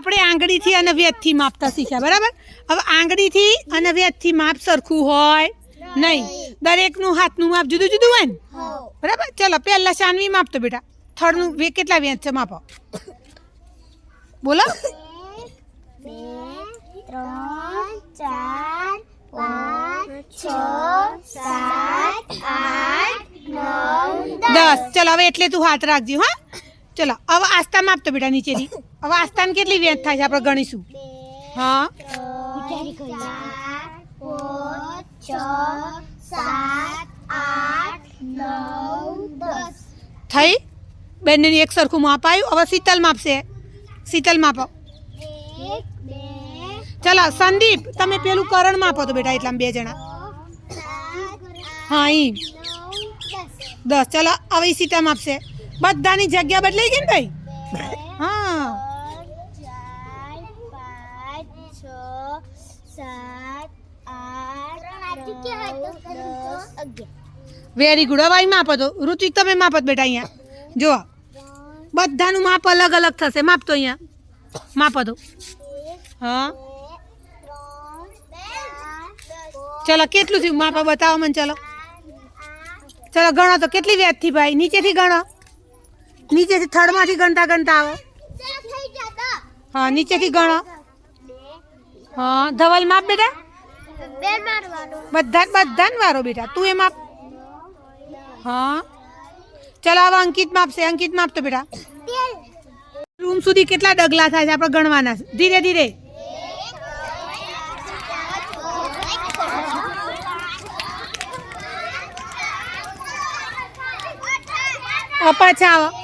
આપણે આંગળીથી અને વેદથી માપતા શીખ્યા બરાબર? હવે આંગળીથી અને વેદથી માપ સરખું હોય નહીં. દરેકનું હાથનું માપ જુદું જુદું હોય ને? બરાબર? ચલો પહેલા શાનવી માપતો બેટા. થર્ડનું વે કેટલા વેદ છે માપો? બોલો. ત્રણ ચાર પાંચ છ સાત આઠ નવ દસ. ચલો હવે એટલે તું હાથ રાખજે હા. ચલો હવે આસ્તા માપતો બેટા નીચેથી હવે કેટલી વેચ થાય છે? આપણે ગણીશું. હા. થઈ? બંનેની એક સરખું માપ આવ્યું હવે શીતલ માપશે. શીતલ માપો. ચલો, સંદીપ, તમે પેલું કરણ માપો તો બેટા એટલા બે જણા. હા, ઈ. દસ. ચલો, હવે સીતા માપશે. બધાની જગ્યા બદલાઈ ગઈ ને ભાઈ બે હા ચાર પાંચ છ સાત આઠ નવ દસ અગિયાર વેરી ગુડ હવે અહીં માપો તો ઋતિક તમે માપો તો બેટા અહીંયા જો બધાનું માપ અલગ અલગ થશે માપતો અહીંયા માપો તો હા ચલો કેટલું થયું માપો બતાવો મને ચલો ચલો ગણો તો કેટલી વ્યાજથી ભાઈ નીચેથી ગણો નીચેથી થર્ડમાંથી ગણતા ગણતા આવો હા નીચેથી ગણો હા ધવલ માપ બેટા? બધા બધા વારો બેટા. તું એ માપ. હા. ચલો હવે અંકિત માપશે અંકિત માપ તો બેટા. રૂમ સુધી કેટલા ડગલા થાય છે આપણે ગણવાના ધીરે ધીરે. પાછા આવો.